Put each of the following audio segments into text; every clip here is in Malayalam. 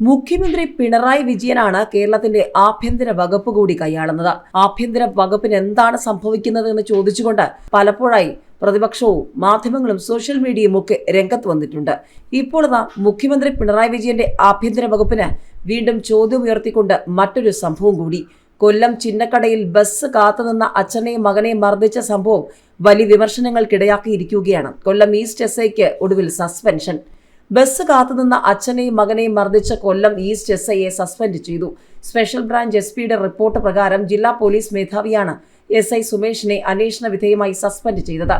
മുഖ്യമന്ത്രി പിണറായി വിജയനാണ് കേരളത്തിന്റെ ആഭ്യന്തര വകുപ്പ് കൂടി കൈയാളുന്നത്. ആഭ്യന്തര വകുപ്പിന് എന്താണ് സംഭവിക്കുന്നത് എന്ന് ചോദിച്ചുകൊണ്ട് പലപ്പോഴായി പ്രതിപക്ഷവും മാധ്യമങ്ങളും സോഷ്യൽ മീഡിയയും ഒക്കെ രംഗത്ത് വന്നിട്ടുണ്ട്. ഇപ്പോൾ ഇതാ മുഖ്യമന്ത്രി പിണറായി വിജയന്റെ ആഭ്യന്തര വകുപ്പിന് വീണ്ടും ചോദ്യം ഉയർത്തിക്കൊണ്ട് മറ്റൊരു സംഭവം കൂടി. കൊല്ലം ചിന്നക്കടയിൽ ബസ് കാത്തുനിന്ന അച്ഛനെയും മകനെയും മർദ്ദിച്ച സംഭവം വലിയ വിമർശനങ്ങൾക്കിടയാക്കിയിരിക്കുകയാണ്. കൊല്ലം ഈസ്റ്റ് എസ് ഐക്ക് ഒടുവിൽ സസ്പെൻഷൻ. ബസ് കാത്തുനിന്ന അച്ഛനെയും മകനെയും മർദ്ദിച്ച കൊല്ലം ഈസ്റ്റ് എസ് ഐയെ സസ്പെൻഡ് ചെയ്തു. സ്പെഷ്യൽ ബ്രാഞ്ച് എസ് പിയുടെ റിപ്പോർട്ട് പ്രകാരം ജില്ലാ പോലീസ് മേധാവിയാണ് എസ് ഐ സുമേഷിനെ അന്വേഷണ വിധേയമായി സസ്പെൻഡ് ചെയ്തത്.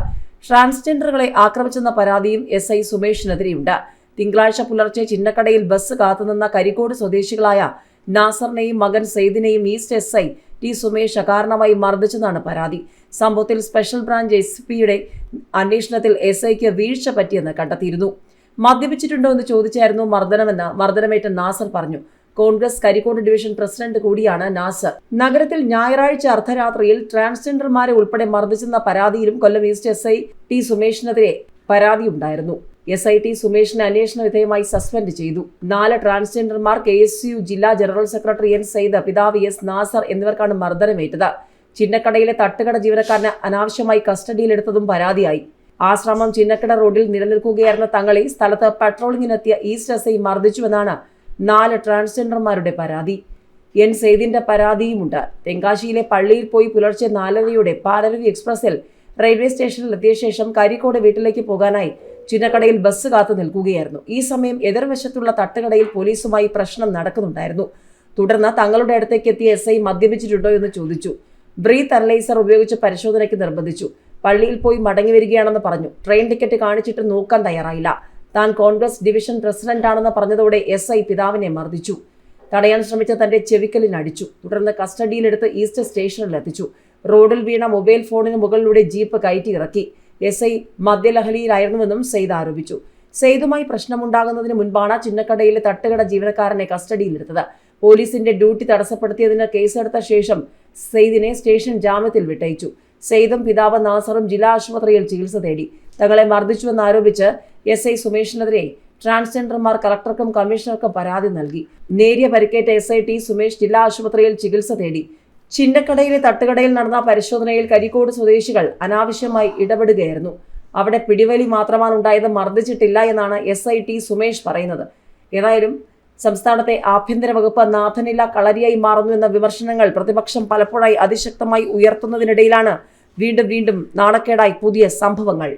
ട്രാൻസ്ജെൻഡറുകളെ ആക്രമിച്ചെന്ന പരാതിയും എസ് ഐ സുമേഷിനെതിരെയുണ്ട്. തിങ്കളാഴ്ച പുലർച്ചെ ചിന്നക്കടയിൽ ബസ് കാത്തുനിന്ന കരിക്കോട് സ്വദേശികളായ നാസറിനെയും മകൻ സെയ്ദിനെയും east S I T Sumesh അകാരണമായി മർദ്ദിച്ചെന്നാണ് പരാതി. സംഭവത്തിൽ സ്പെഷ്യൽ ബ്രാഞ്ച് എസ് പിയുടെ അന്വേഷണത്തിൽ എസ് ഐക്ക് വീഴ്ച പറ്റിയെന്ന് കണ്ടെത്തിയിരുന്നു. മദ്യപിച്ചിട്ടുണ്ടോ എന്ന് ചോദിച്ചായിരുന്നു മർദ്ദനമെന്ന് മർദ്ദനമേറ്റ നാസർ പറഞ്ഞു. കോൺഗ്രസ് കരിക്കോട് ഡിവിഷൻ പ്രസിഡന്റ് കൂടിയാണ് നാസർ. നഗരത്തിൽ ഞായറാഴ്ച അർദ്ധരാത്രിയിൽ ട്രാൻസ്ജെൻഡർമാരെ ഉൾപ്പെടെ മർദ്ദിച്ചെന്ന പരാതിയിലും Kollam east S I T സുമേഷിനെതിരെ പരാതിയുണ്ടായിരുന്നു. എസ് ഐ ടി സുമേഷിനെ അന്വേഷണ വിധേയമായി സസ്പെൻഡ് ചെയ്തു. നാല് ട്രാൻസ്ജെൻഡർമാർ കെ എസ് യു ജില്ലാ ജനറൽ സെക്രട്ടറി എൻ സയ്യിദ് പിതാവ് എസ് നാസർ എന്നിവർക്കാണ് മർദ്ദനമേറ്റത്. ചിന്നക്കടയിലെ തട്ടുകട ജീവനക്കാരനെ അനാവശ്യമായി കസ്റ്റഡിയിലെടുത്തതും പരാതിയായി. ആശ്രമം ചിന്നക്കട റോഡിൽ നിലനിൽക്കുകയായിരുന്ന തങ്ങളെ സ്ഥലത്ത് പട്രോളിങ്ങിനെത്തിയ ഈസ്റ്റ് എസ് ഐ മർദ്ദിച്ചുവെന്നാണ് നാല് ട്രാൻസ്ജെൻഡർമാരുടെ പരാതി. എൻ സെയ്ദിന്റെ പരാതിയുമുണ്ട്. തെങ്കാശിയിലെ പള്ളിയിൽ പോയി പുലർച്ചെ നാലരയോടെ പാലരുവി എക്സ്പ്രസിൽ റെയിൽവേ സ്റ്റേഷനിൽ എത്തിയ ശേഷം കരിക്കോട് വീട്ടിലേക്ക് പോകാനായി ചിന്നക്കടയിൽ ബസ് കാത്തു നിൽക്കുകയായിരുന്നു. ഈ സമയം എതിർവശത്തുള്ള തട്ടുകടയിൽ പോലീസുമായി പ്രശ്നം നടക്കുന്നുണ്ടായിരുന്നു. തുടർന്ന് തങ്ങളുടെ അടുത്തേക്ക് എത്തിയ എസ് ഐ മദ്യപിച്ചിട്ടുണ്ടോ എന്ന് ചോദിച്ചു. ബ്രീത്ത് അനലൈസർ ഉപയോഗിച്ച് പരിശോധനയ്ക്ക് നിർബന്ധിച്ചു. പള്ളിയിൽ പോയി മടങ്ങി വരികയാണെന്ന് പറഞ്ഞു. ട്രെയിൻ ടിക്കറ്റ് കാണിച്ചിട്ട് നോക്കാൻ തയ്യാറായില്ല. താൻ കോൺഗ്രസ് ഡിവിഷൻ പ്രസിഡന്റാണെന്ന് പറഞ്ഞതോടെ എസ് ഐ പിതാവിനെ മർദ്ദിച്ചു. തടയാൻ ശ്രമിച്ച തന്റെ ചെവിക്കലിനടിച്ചു തുടർന്ന് കസ്റ്റഡിയിലെടുത്ത് ഈസ്റ്റ് സ്റ്റേഷനിൽ എത്തിച്ചു. റോഡിൽ വീണ മൊബൈൽ ഫോണിന് മുകളിലൂടെ ജീപ്പ് കയറ്റി ഇറക്കി. എസ് ഐ മദ്യലഹരിയിലായിരുന്നുവെന്നും സെയ്ദ് ആരോപിച്ചു. സെയ്ദുമായി പ്രശ്നമുണ്ടാകുന്നതിന് മുൻപാണ് ചിന്നക്കടയിലെ തട്ടുകട ജീവനക്കാരനെ കസ്റ്റഡിയിലെടുത്തത്. പോലീസിന്റെ ഡ്യൂട്ടി തടസ്സപ്പെടുത്തിയതിന് കേസെടുത്ത ശേഷം സെയ്ദിനെ സ്റ്റേഷൻ ജാമ്യത്തിൽ വിട്ടയച്ചു. സെയ്ദും പിതാവ് നാസറും ജില്ലാ ആശുപത്രിയിൽ ചികിത്സ തേടി. തങ്ങളെ മർദ്ദിച്ചുവെന്നാരോപിച്ച് എസ് ഐ സുമേഷിനെതിരെ ട്രാൻസ്ജെൻഡർമാർ കളക്ടർക്കും കമ്മീഷണർക്കും പരാതി നൽകി. നേരിയ പരിക്കേറ്റ എസ് ഐ ടി സുമേഷ് ജില്ലാ ആശുപത്രിയിൽ ചികിത്സ തേടി. ചിന്നക്കടയിലെ തട്ടുകടയിൽ നടന്ന പരിശോധനയിൽ കരിക്കോട് സ്വദേശികൾ അനാവശ്യമായി ഇടപെടുകയായിരുന്നു. അവിടെ പിടിവലി മാത്രമാണ് ഉണ്ടായത് മർദ്ദിച്ചിട്ടില്ല എന്നാണ് എസ് ഐ ടി സുമേഷ് പറയുന്നത്. ഏതായാലും സംസ്ഥാനത്തെ ആഭ്യന്തര വകുപ്പ് നാഥനില കളരിയായി മാറുന്നു എന്ന വിമർശനങ്ങൾ പ്രതിപക്ഷം പലപ്പോഴായി അതിശക്തമായി ഉയർത്തുന്നതിനിടയിലാണ് വീണ്ടും വീണ്ടും നാണക്കേടായി പുതിയ സംഭവങ്ങൾ.